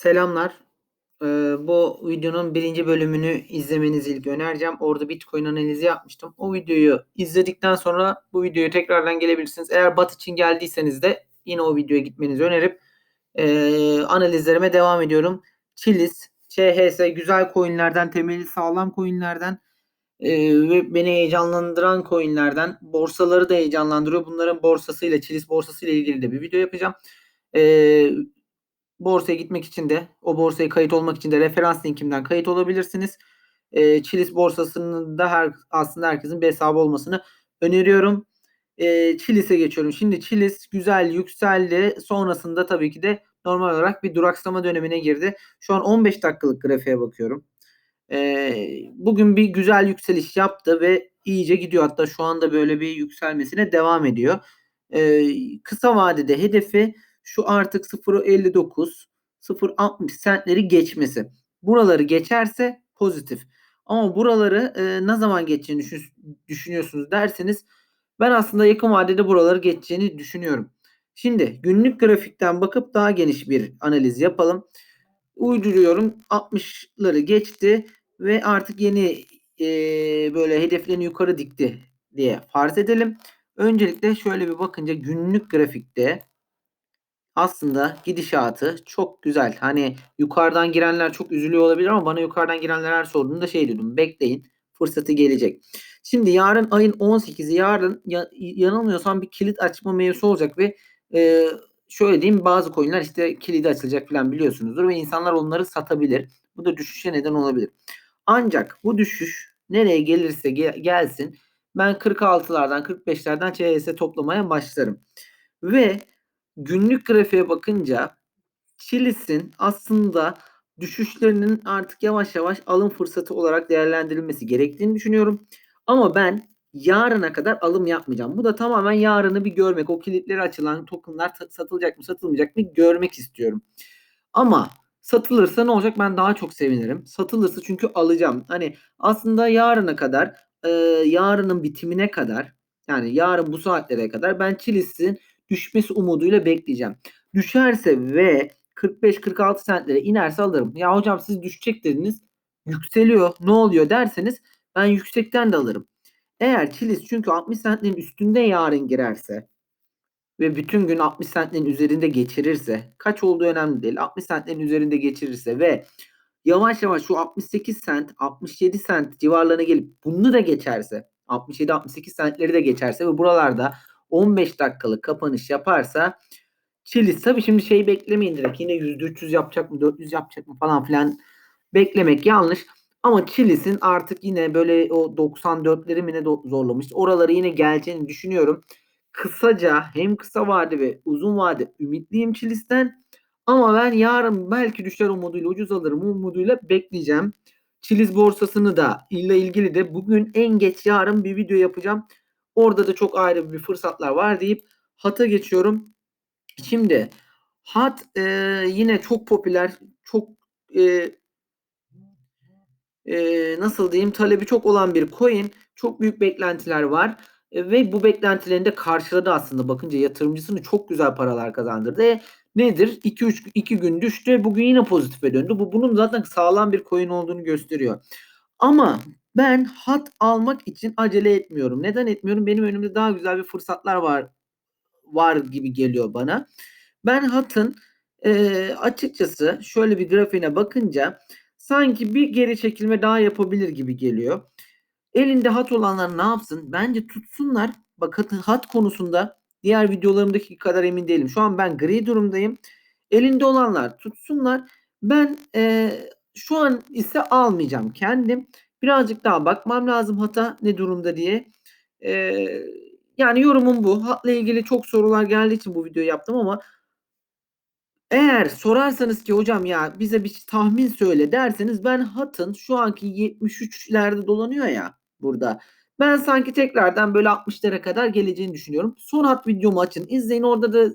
Selamlar. Eee, bu videonun birinci bölümünü izlemenizi ilk önereceğim. Orada Bitcoin analizi yapmıştım. O videoyu izledikten sonra bu videoya tekrardan gelebilirsiniz. Eğer bat için geldiyseniz de yine o videoya gitmenizi önerip eee, analizlerime devam ediyorum. Chilis, CHS güzel coinlerden, temeli sağlam coinlerden eee, ve beni heyecanlandıran coinlerden. Borsaları da heyecanlandırıyor. Bunların borsasıyla, Chilis borsasıyla ilgili de bir video yapacağım. Eee borsaya gitmek için de o borsaya kayıt olmak için de referans linkimden kayıt olabilirsiniz. E, Chilis borsasının da her aslında herkesin bir hesabı olmasını öneriyorum. E, Chilis'e geçiyorum. Şimdi Chilis güzel yükseldi. Sonrasında tabii ki de normal olarak bir duraksama dönemine girdi. Şu an 15 dakikalık grafiğe bakıyorum. E, bugün bir güzel yükseliş yaptı ve iyice gidiyor. Hatta şu anda böyle bir yükselmesine devam ediyor. E, kısa vadede hedefi şu artık 0.59 0.60 centleri geçmesi. Buraları geçerse pozitif. Ama buraları e, ne zaman geçeceğini düşün, düşünüyorsunuz derseniz ben aslında yakın vadede buraları geçeceğini düşünüyorum. Şimdi günlük grafikten bakıp daha geniş bir analiz yapalım. Uyduruyorum 60'ları geçti ve artık yeni e, böyle hedeflerini yukarı dikti diye farz edelim. Öncelikle şöyle bir bakınca günlük grafikte aslında gidişatı çok güzel. Hani yukarıdan girenler çok üzülüyor olabilir ama bana yukarıdan girenler her sorduğunda şey diyordum. Bekleyin fırsatı gelecek. Şimdi yarın ayın 18'i yarın ya, yanılmıyorsam bir kilit açma mevzusu olacak ve e, şöyle diyeyim bazı coinler işte kilidi açılacak falan biliyorsunuzdur ve insanlar onları satabilir. Bu da düşüşe neden olabilir. Ancak bu düşüş nereye gelirse gel, gelsin ben 46'lardan 45'lerden CS toplamaya başlarım. Ve günlük grafiğe bakınca Chilis'in aslında düşüşlerinin artık yavaş yavaş alım fırsatı olarak değerlendirilmesi gerektiğini düşünüyorum. Ama ben yarına kadar alım yapmayacağım. Bu da tamamen yarını bir görmek. O kilitleri açılan tokenlar satılacak mı satılmayacak mı görmek istiyorum. Ama satılırsa ne olacak? Ben daha çok sevinirim. Satılırsa çünkü alacağım. Hani aslında yarına kadar e, yarının bitimine kadar yani yarın bu saatlere kadar ben Chilis'in düşmesi umuduyla bekleyeceğim. Düşerse ve 45-46 sentlere inerse alırım. Ya hocam siz düşecek dediniz. Yükseliyor. Ne oluyor derseniz ben yüksekten de alırım. Eğer Chilis çünkü 60 sentlerin üstünde yarın girerse ve bütün gün 60 sentlerin üzerinde geçirirse kaç olduğu önemli değil. 60 sentlerin üzerinde geçirirse ve yavaş yavaş şu 68 sent 67 sent civarlarına gelip bunu da geçerse 67-68 sentleri de geçerse ve buralarda 15 dakikalık kapanış yaparsa Chilis tabii şimdi şey beklemeyin direkt yine %300 yapacak mı 400 yapacak mı falan filan beklemek yanlış. Ama Chilis'in artık yine böyle o 94'leri mi ne zorlamış. Oraları yine geleceğini düşünüyorum. Kısaca hem kısa vade ve uzun vade ümitliyim Chilis'ten. Ama ben yarın belki düşer umuduyla ucuz alırım umuduyla bekleyeceğim. Chilis borsasını da ile ilgili de bugün en geç yarın bir video yapacağım. Orada da çok ayrı bir fırsatlar var deyip HAT'a geçiyorum. Şimdi HAT e, yine çok popüler, çok e, e, nasıl diyeyim talebi çok olan bir coin. Çok büyük beklentiler var. E, ve bu beklentilerini de karşıladı aslında. Bakınca yatırımcısını çok güzel paralar kazandırdı. E, nedir? 2-3 2 gün düştü. Bugün yine pozitife döndü. Bu bunun zaten sağlam bir coin olduğunu gösteriyor. Ama ben hat almak için acele etmiyorum. Neden etmiyorum? Benim önümde daha güzel bir fırsatlar var var gibi geliyor bana. Ben hatın e, açıkçası şöyle bir grafiğine bakınca sanki bir geri çekilme daha yapabilir gibi geliyor. Elinde hat olanlar ne yapsın? Bence tutsunlar. Bak hat, konusunda diğer videolarımdaki kadar emin değilim. Şu an ben gri durumdayım. Elinde olanlar tutsunlar. Ben e, şu an ise almayacağım kendim. Birazcık daha bakmam lazım hata ne durumda diye. Ee, yani yorumum bu. Hatla ilgili çok sorular geldiği için bu videoyu yaptım ama eğer sorarsanız ki hocam ya bize bir tahmin söyle derseniz ben hatın şu anki 73'lerde dolanıyor ya burada. Ben sanki tekrardan böyle 60'lara kadar geleceğini düşünüyorum. Son hat videomu açın. izleyin. Orada da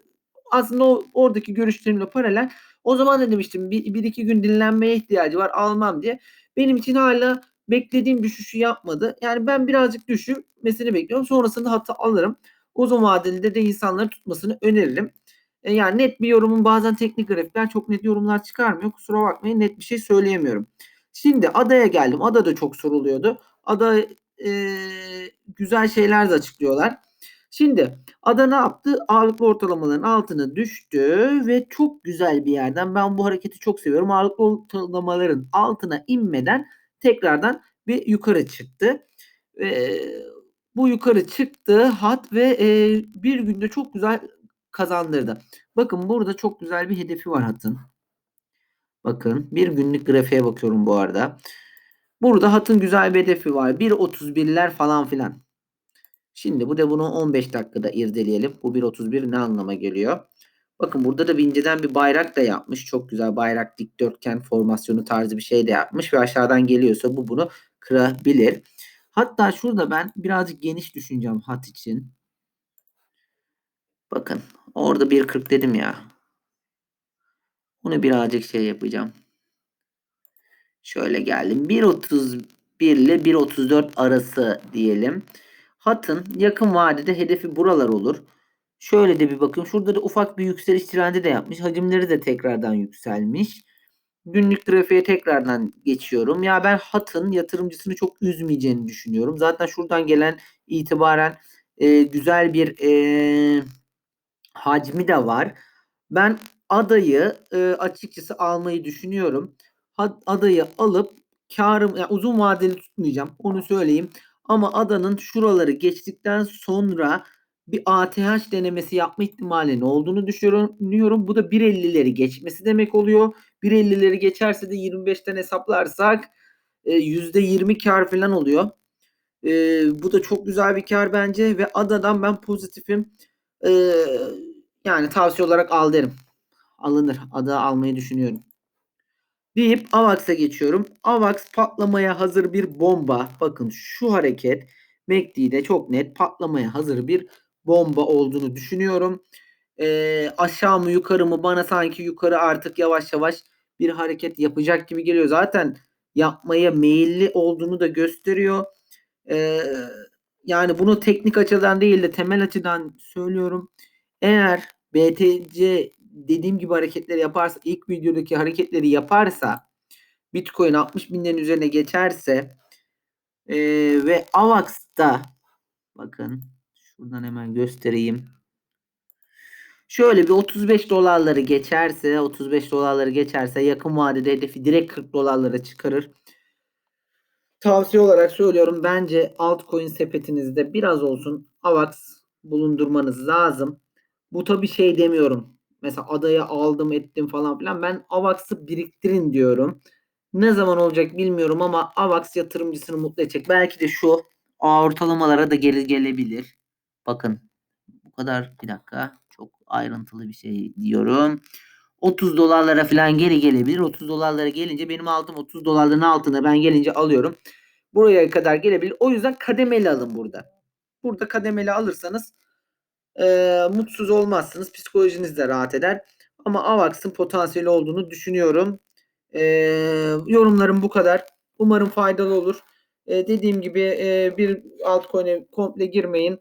aslında oradaki görüşlerimle paralel. O zaman da demiştim bir, bir iki gün dinlenmeye ihtiyacı var almam diye. Benim için hala beklediğim düşüşü yapmadı. Yani ben birazcık düşürmesini bekliyorum. Sonrasında hatta alırım. Uzun vadeli de insanları tutmasını öneririm. E, yani net bir yorumum bazen teknik grafikler çok net yorumlar çıkarmıyor. Kusura bakmayın net bir şey söyleyemiyorum. Şimdi adaya geldim. Ada da çok soruluyordu. Ada e, güzel şeyler de açıklıyorlar. Şimdi Ada ne yaptı? Ağırlıklı ortalamaların altına düştü ve çok güzel bir yerden ben bu hareketi çok seviyorum. Ağırlıklı ortalamaların altına inmeden tekrardan bir yukarı çıktı. E, bu yukarı çıktı hat ve e, bir günde çok güzel kazandırdı. Bakın burada çok güzel bir hedefi var hatın. Bakın bir günlük grafiğe bakıyorum bu arada. Burada hatın güzel bir hedefi var. 1.31'ler falan filan. Şimdi bu da bunu 15 dakikada irdeleyelim. Bu 1.31 ne anlama geliyor? Bakın burada da bir bir bayrak da yapmış. Çok güzel bayrak dikdörtgen formasyonu tarzı bir şey de yapmış. Ve aşağıdan geliyorsa bu bunu kırabilir. Hatta şurada ben birazcık geniş düşüneceğim hat için. Bakın orada 1.40 dedim ya. Bunu birazcık şey yapacağım. Şöyle geldim. 1.31 ile 1.34 arası diyelim. Hatın yakın vadede hedefi buralar olur. Şöyle de bir bakıyorum. Şurada da ufak bir yükseliş trendi de yapmış. Hacimleri de tekrardan yükselmiş. Günlük grafiğe tekrardan geçiyorum. Ya ben Hatın yatırımcısını çok üzmeyeceğini düşünüyorum. Zaten şuradan gelen itibaren e, güzel bir e, hacmi de var. Ben adayı e, açıkçası almayı düşünüyorum. Adayı alıp karım yani uzun vadeli tutmayacağım. Onu söyleyeyim. Ama adanın şuraları geçtikten sonra bir ATH denemesi yapma ihtimalinin olduğunu düşünüyorum. Bu da 1.50'leri geçmesi demek oluyor. 1.50'leri geçerse de 25'ten hesaplarsak e, %20 kar falan oluyor. E, bu da çok güzel bir kar bence ve adadan ben pozitifim. E, yani tavsiye olarak al derim. Alınır. Ada almayı düşünüyorum. Deyip AVAX'a geçiyorum. AVAX patlamaya hazır bir bomba. Bakın şu hareket MACD'de çok net patlamaya hazır bir bomba olduğunu düşünüyorum. Ee, aşağı mı yukarı mı bana sanki yukarı artık yavaş yavaş bir hareket yapacak gibi geliyor. Zaten yapmaya meyilli olduğunu da gösteriyor. Ee, yani bunu teknik açıdan değil de temel açıdan söylüyorum. Eğer BTC dediğim gibi hareketleri yaparsa ilk videodaki hareketleri yaparsa Bitcoin 60 binlerin üzerine geçerse e, ve AVAX'da bakın şuradan hemen göstereyim. Şöyle bir 35 dolarları geçerse 35 dolarları geçerse yakın vadede hedefi direkt 40 dolarlara çıkarır. Tavsiye olarak söylüyorum bence altcoin sepetinizde biraz olsun AVAX bulundurmanız lazım. Bu tabi şey demiyorum. Mesela adaya aldım ettim falan filan. Ben AVAX'ı biriktirin diyorum. Ne zaman olacak bilmiyorum ama AVAX yatırımcısını mutlu edecek. Belki de şu ortalamalara da geri gelebilir. Bakın bu kadar bir dakika çok ayrıntılı bir şey diyorum. 30 dolarlara falan geri gelebilir. 30 dolarlara gelince benim altım 30 dolarların altında ben gelince alıyorum. Buraya kadar gelebilir. O yüzden kademeli alın burada. Burada kademeli alırsanız e, mutsuz olmazsınız. Psikolojiniz de rahat eder. Ama AVAX'ın potansiyeli olduğunu düşünüyorum. E, yorumlarım bu kadar. Umarım faydalı olur. E, dediğim gibi e, bir altcoin'e komple girmeyin.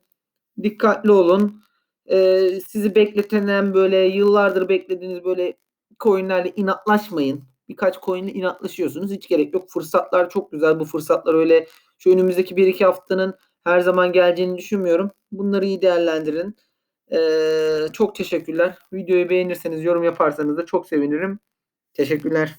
Dikkatli olun. E, sizi bekletenen böyle yıllardır beklediğiniz böyle coinlerle inatlaşmayın. Birkaç coin'le inatlaşıyorsunuz. Hiç gerek yok. Fırsatlar çok güzel. Bu fırsatlar öyle şu önümüzdeki 1-2 haftanın her zaman geleceğini düşünmüyorum. Bunları iyi değerlendirin. Ee, çok teşekkürler. Videoyu beğenirseniz, yorum yaparsanız da çok sevinirim. Teşekkürler.